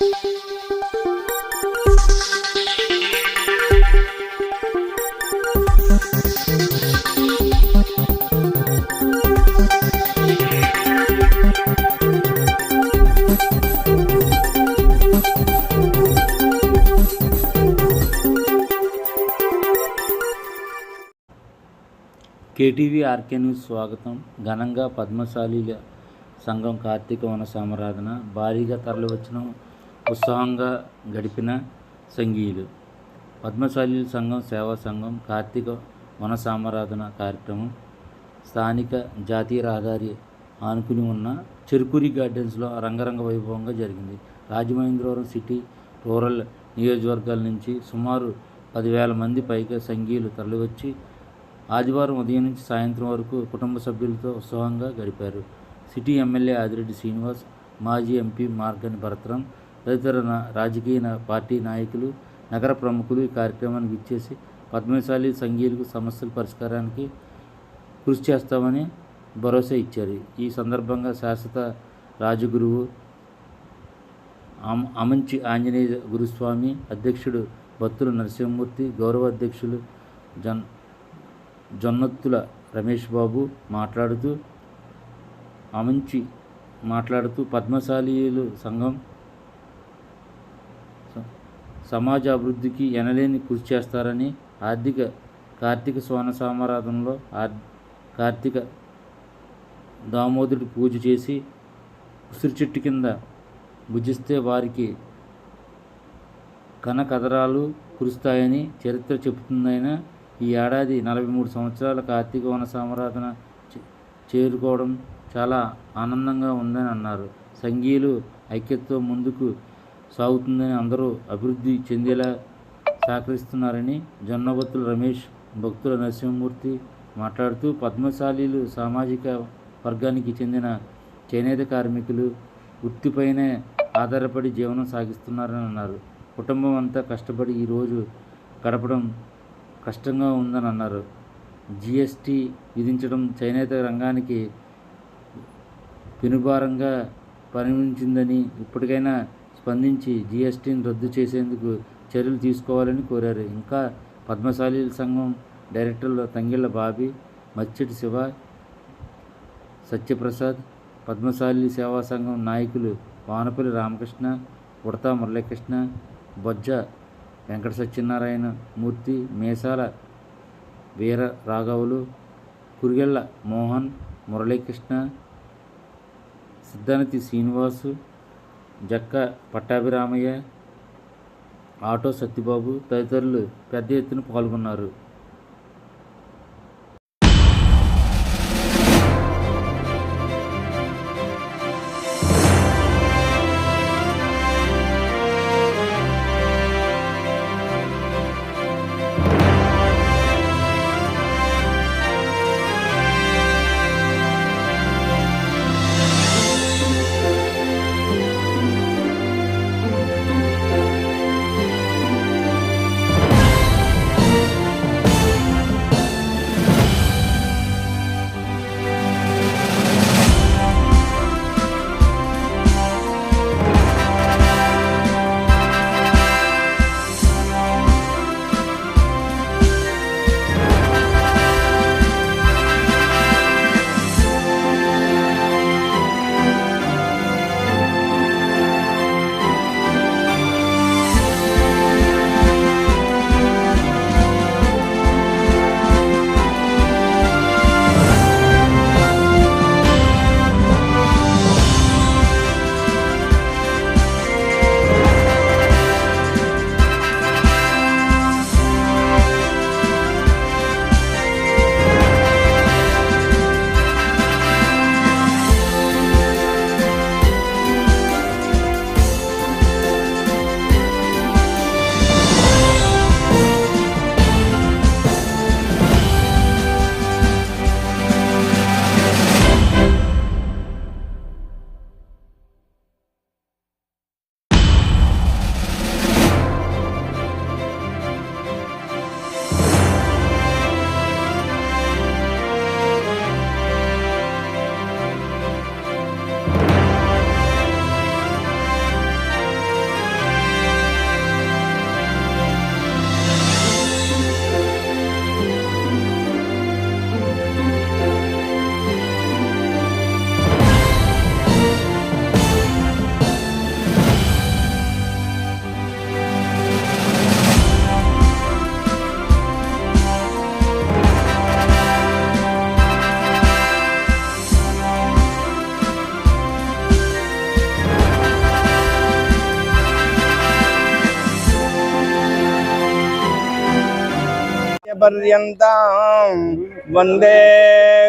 KTV RK news స్వాగతం. ఘనంగా పద్మశాలీల సంఘం కార్తీక వన సమరాధన భారీగా తరలివచ్చిన ఉత్సాహంగా గడిపిన సంఘీయులు. పద్మశాలీల సంఘం సేవా సంఘం కార్తీక మనసామరాధన కార్యక్రమం స్థానిక జాతీయ రహదారి ఆనుకుని ఉన్న చెరుకురి గార్డెన్స్లో రంగరంగ వైభవంగా జరిగింది. రాజమహేంద్రవరం సిటీ రూరల్ నియోజకవర్గాల నుంచి సుమారు పదివేల మంది పైగా సంఘీయులు తరలివచ్చి ఆదివారం ఉదయం నుంచి సాయంత్రం వరకు కుటుంబ సభ్యులతో ఉత్సాహంగా గడిపారు. సిటీ ఎమ్మెల్యే ఆదిరెడ్డి శ్రీనివాస్ మాజీ ఎంపీ మార్గని భరతరం తదితర రాజకీయ పార్టీ నాయకులు నగర ప్రముఖులు ఈ కార్యక్రమానికి ఇచ్చేసి పద్మశాలి సంఘీయులకు సమస్యల పరిష్కారానికి కృషి చేస్తామని భరోసా ఇచ్చారు. ఈ సందర్భంగా శాశ్వత రాజగురువు అమంచి ఆంజనేయ గురుస్వామి అధ్యక్షుడు బత్తుల నరసింహమూర్తి గౌరవ అధ్యక్షులు జన్ జొన్నత్తుల రమేష్ బాబు మాట్లాడుతూ అమంచి మాట్లాడుతూ పద్మశాలీలు సంఘం సమాజ అభివృద్ధికి ఎనలేని కృషి చేస్తారని ఆర్థిక కార్తీక స్వర్ణ సామరాధనలో ఆర్ కార్తీక దామోదరుడి పూజ చేసి ఉసిరి చెట్టు కింద భుజిస్తే వారికి కనకదరాలు కురుస్తాయని చరిత్ర చెబుతుందైన ఈ ఏడాది నలభై మూడు సంవత్సరాల కార్తీక వన సామరాధన చేరుకోవడం చాలా ఆనందంగా ఉందని అన్నారు. సంఘీయులు ఐక్యతతో ముందుకు సాగుతుందని అందరూ అభివృద్ధి చెందేలా సహకరిస్తున్నారని జొన్నబత్తుల రమేష్ భక్తుల నరసింహమూర్తి మాట్లాడుతూ పద్మశాలీలు సామాజిక వర్గానికి చెందిన చేనేత కార్మికులు వృత్తిపైనే ఆధారపడి జీవనం సాగిస్తున్నారని అన్నారు. కుటుంబం అంతా కష్టపడి ఈరోజు గడపడం కష్టంగా ఉందని అన్నారు. జిఎస్టీ విధించడం చేనేత రంగానికి పెనుభారంగా పరిగణించిందని ఇప్పటికైనా స్పందించి జీఎస్టీని రద్దు చేసేందుకు చర్యలు తీసుకోవాలని కోరారు. ఇంకా పద్మశాలీల సంఘం డైరెక్టర్లు తంగిళ్ళ బాబీ మచ్చటి శివ సత్యప్రసాద్ పద్మశాలి సేవా సంఘం నాయకులు వానపల్లి రామకృష్ణ ఉడతా మురళీకృష్ణ బొజ్జ వెంకట సత్యనారాయణ మూర్తి మేసాల వీర రాఘవులు కురిగెళ్ళ మోహన్ మురళీకృష్ణ సిద్ధానతి శ్రీనివాసు జక్క పట్టాభిరామయ్య ఆటో సత్యబాబు తదితరులు పెద్ద ఎత్తున పాల్గొన్నారు. పర్యంతం. వందే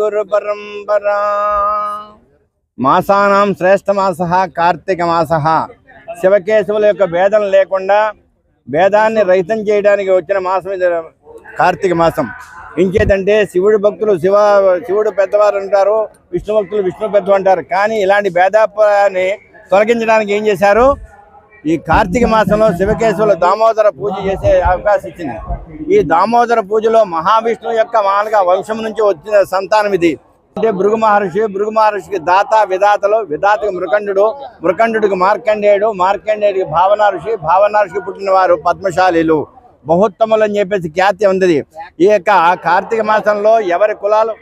గురు పరంపరా. మాసానాం శ్రేష్ఠ మాస కార్తీక మాస శివకేశవుల యొక్క భేదం లేకుండా భేదాన్ని రహితం చేయడానికి వచ్చిన మాసం ఇది కార్తీక మాసం. ఇంకేదంటే శివుడు భక్తులు శివ శివుడు పెద్దవారు అంటారు విష్ణు భక్తులు విష్ణు పెద్ద అంటారు. కానీ ఇలాంటి భేదాన్ని తొలగించడానికి ఏం చేశారు? ఈ కార్తీక మాసంలో శివకేశవుల దామోదర పూజ చేసే అవకాశం ఇచ్చింది. ఈ దామోదర పూజలో మహావిష్ణువు యొక్క మానగా వంశం నుంచి వచ్చిన సంతానం ఇది. అంటే భృగు మహర్షి భృగు మహర్షికి దాత విధాతలు విధాతకు మృకండు మృకండుడికి మార్కండేయుడు మార్కండేయుడికి భావన ఋషి భావన ఋషికి పుట్టిన వారు పద్మశాలీలు. బహుత్తములు అని చెప్పేసి ఖ్యాతి ఉంది ఈ యొక్క కార్తీక మాసంలో ఎవరి కులాలు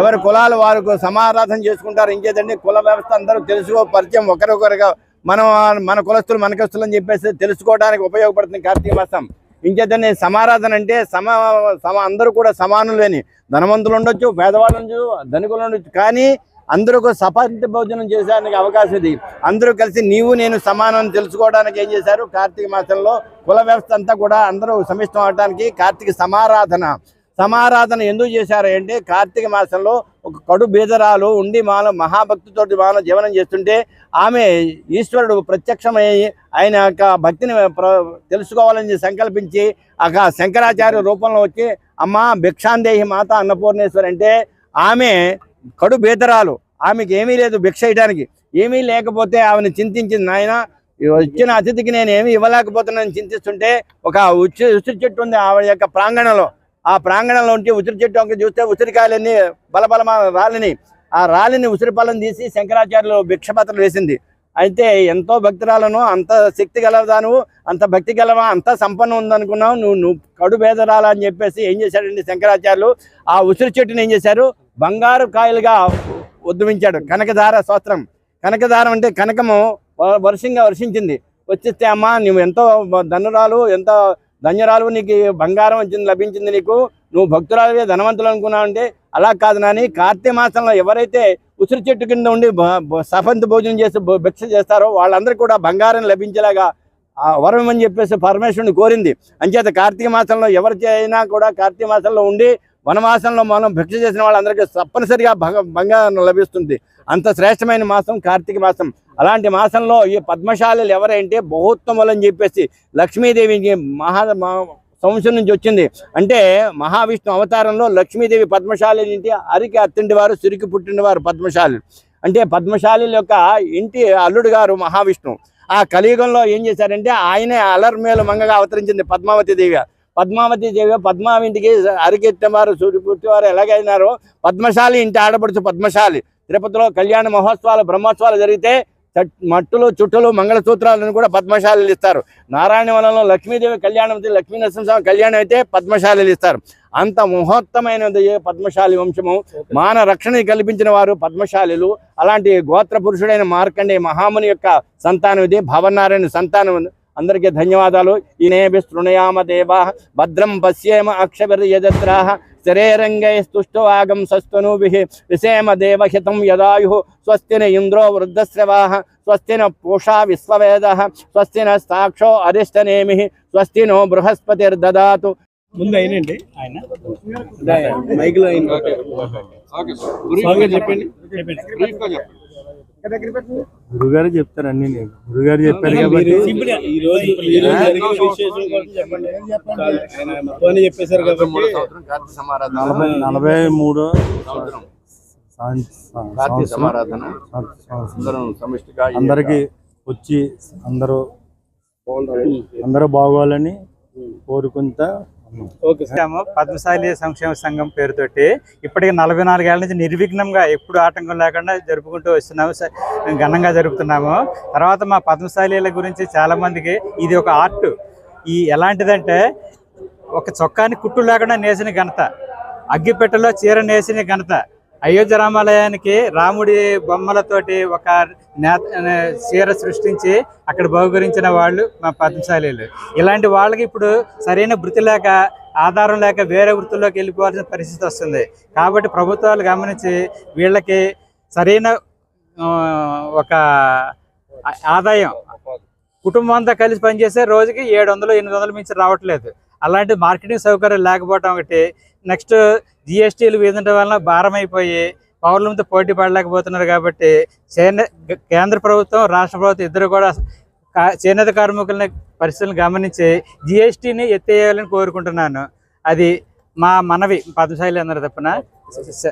ఎవరి కులాలు వారికి సమారాధన చేసుకుంటారు ఇంకేదండి? కుల వ్యవస్థ అందరూ తెలుసుకో పరిచయం ఒకరికొకరుగా మనం మన కులస్తులు మన కులస్తులు అని చెప్పేసి తెలుసుకోవడానికి ఉపయోగపడుతుంది కార్తీక మాసం. ఇంకేదండి సమారాధన అంటే సమ సమ అందరూ కూడా సమానులేని. ధనవంతులు ఉండొచ్చు పేదవాళ్ళు ఉండొచ్చు ధనికులు ఉండొచ్చు కానీ అందరూ ఒక భోజనం చేసేందుకు అవకాశం ఇది. అందరూ కలిసి నీవు నేను సమానం తెలుసుకోవడానికి ఏం చేశారు? కార్తీక మాసంలో కుల వ్యవస్థ అంతా కూడా అందరూ సమిష్టం అవడానికి కార్తీక సమారాధన. సమారాధన ఎందుకు చేశారు అంటే కార్తీక మాసంలో ఒక కడు బీదరాలు ఉండి మాల మహాభక్తితో మాల జీవనం చేస్తుంటే ఆమె ఈశ్వరుడు ప్రత్యక్షమై ఆయన యొక్క భక్తిని ప్ర- తెలుసుకోవాలని సంకల్పించి ఆ శంకరాచార్య రూపంలో వచ్చి అమ్మ భిక్షాందేహి మాత అన్నపూర్ణేశ్వరి అంటే ఆమె కడు బీదరాలు. ఆమెకి ఏమీ లేదు భిక్ష ఇవ్వడానికి ఏమీ లేకపోతే ఆమెను చింతించింది నాయన. వచ్చిన అతిథికి నేను ఏమీ ఇవ్వలేకపోతున్నాను చింతిస్తుంటే ఒక ఉచ్చి ఉసిరి చెట్టు ఉంది ఆవిడ యొక్క ప్రాంగణంలో. ఆ ప్రాంగణంలో ఉంటే ఉసిరి చెట్టు వంక చూస్తే ఉసిరికాయలన్నీ బలబలమ రాలిని. ఆ రాలిని ఉసిరి పళ్ళం తీసి శంకరాచార్యులు భిక్షపత్రం వేసింది. అయితే ఎంతో భక్తురాలను అంత శక్తి గలదాను అంత భక్తి గలవా అంత సంపన్నం ఉందనుకున్నావు నువ్వు నువ్వు కడు భేదరాల అని చెప్పేసి ఏం చేశాడండి శంకరాచార్యులు? ఆ ఉసిరి చెట్టుని ఏం చేశారు? బంగారు కాయలుగా ఉద్యమించాడు కనకధార స్తోత్రం. కనకధారం అంటే కనకము వ- వర్షంగా వర్షించింది. వచ్చేస్తే అమ్మా నువ్వు ఎంతో ధనురాలు ఎంతో ధన్యరాలు నీకు బంగారం వచ్చింది లభించింది నీకు. నువ్వు భక్తురాలువే ధనవంతులు అనుకున్నావు అంటే అలా కాదు నాని. కార్తీక మాసంలో ఎవరైతే ఉసిరి చెట్టు కింద ఉండి బ- సఫంతి భోజనం చేసి భిక్ష చేస్తారో వాళ్ళందరికీ కూడా బంగారం లభించేలాగా వరం అని చెప్పేసి పరమేశ్వరుని కోరింది. అంచేత కార్తీక మాసంలో ఎవరు అయినా కూడా కార్తీక మాసంలో ఉండి వనమాసంలో మనం భిక్ష చేసిన వాళ్ళందరికీ తప్పనిసరిగా బంగారం లభిస్తుంది. అంత శ్రేష్టమైన మాసం కార్తీక మాసం. అలాంటి మాసంలో ఈ పద్మశాలలు ఎవరంటే బహుత్తములు అని చెప్పేసి లక్ష్మీదేవికి మహా మా- సంవత్సరం నుంచి వచ్చింది. అంటే మహావిష్ణు అవతారంలో లక్ష్మీదేవి పద్మశాలి ఇంటి అరికి అత్తింటి వారు సిరికి పుట్టిన వారు పద్మశాలి. అంటే పద్మశాలి యొక్క ఇంటి అల్లుడు గారు మహావిష్ణు. ఆ కలియుగంలో ఏం చేశారంటే ఆయనే అలర్మేలు మంగగా అవతరించింది పద్మావతి దేవి. పద్మావతి దేవి పద్మావి ఇంటికి అరికెత్తిన వారు ఎలాగైనారో పద్మశాలి ఇంటి ఆడపడుచు పద్మశాలి. తిరుపతిలో కళ్యాణ మహోత్సవాలు బ్రహ్మోత్సవాలు జరిగితే చట్- మట్టులు చుట్టలు మంగళసూత్రాలను కూడా పద్మశాలలు ఇస్తారు. నారాయణవనంలో లక్ష్మీదేవి కళ్యాణం అయితే లక్ష్మీ నరసింహస్వామి కళ్యాణం అయితే పద్మశాలలు ఇస్తారు. అంత మహోత్తమైనది పద్మశాలి వంశము? మాన రక్షణ కల్పించిన వారు పద్మశాలిలు. అలాంటి గోత్ర పురుషుడైన మార్కండే మహాముని యొక్క సంతానం ఇది భవనారాయణ సంతానం అందరికీ ధన్యవాదాలు. ఈనేభి శృణయామ దేవా భద్రం పశ్యేమ అక్షభిర్యజత్రా. శరీరంగైస్తుష్టవాగం సస్తనూభి. విషేమ దేవహితం యదాయు. స్వస్తి న ఇంద్రో వృద్ధశ్రవా. స్వస్తి న పూషా విశ్వవేద. స్వస్తి న సాక్షో అరిష్టనేమి. స్వస్తి నో బృహస్పతిర్దదాతు. ముందు అయినండి. ఆయన. మైక్లో చెప్పండి. గురుగారు చెప్తారు అన్ని నేను. గురుగారు చెప్పారు కాబట్టి సింపుల్ ఈ రోజు ఈ రోజు జరిగిన విశేషం కోసం చెప్పండి. ఆయన మొత్తం చెప్పేశారు కాబట్టి నలభై మూడో కార్తీక సమారాధన. అందరం సమిష్టిగా అందరికి వచ్చి అందరూ అందరూ బాగోవాలని కోరుకుంటా ఓకే పద్మశాలి సంక్షేమ సంఘం పేరుతోటి ఇప్పటికి నలభై నాలుగేళ్ళ నుంచి నిర్విఘ్నంగా ఎప్పుడు ఆటంకం లేకుండా జరుపుకుంటూ వస్తున్నాము. ఘనంగా జరుపుతున్నాము. తర్వాత మా పద్మశాలీల గురించి చాలా మందికి ఇది ఒక ఆర్ట్. ఈ ఎలాంటిదంటే ఒక చొక్కాని కుట్టు లేకుండా నేసిన ఘనత అగ్గిపెట్టెలో చీర నేసిన ఘనత అయోధ్య రామాలయానికి రాముడి బొమ్మలతోటి ఒక నేత చీర సృష్టించి అక్కడ బహుకరించిన వాళ్ళు మా పద్మశాలీలు ఇలాంటి వాళ్ళకి ఇప్పుడు సరైన వృత్తి లేక ఆధారం లేక వేరే వృత్తుల్లోకి వెళ్ళిపోవాల్సిన పరిస్థితి వస్తుంది. కాబట్టి ప్రభుత్వాలు గమనించి వీళ్ళకి సరైన ఒక ఆదాయం. కుటుంబం అంతా కలిసి పనిచేస్తే రోజుకి ఏడు వందలు ఎనిమిది వందలు మించి రావట్లేదు. అలాంటి మార్కెటింగ్ సౌకర్యం లేకపోవటం ఒకటి నెక్స్ట్ జిఎస్టీలు వీధంటం వలన భారం అయిపోయి పౌరులతో పోటీ పడలేకపోతున్నారు కాబట్టి చేనే కేంద్ర ప్రభుత్వం రాష్ట్ర ప్రభుత్వం ఇద్దరు కూడా చేనేత కార్మికులని పరిస్థితులను గమనించి జిఎస్టీని ఎత్తేయాలని కోరుకుంటున్నాను. అది మా మనవి పద్మశాలి అందరి తప్పున.